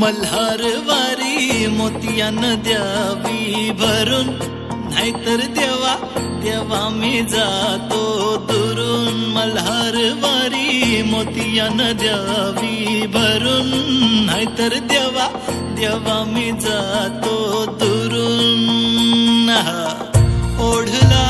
मल्हार वारी मोतियान द्यावी भरून. नाहीतर देवा देवा मी जातो दुरून. मल्हारवारी मोतियान द्यावी भरून. नाहीतर देवा देवा मी जातो दुरून. ओढला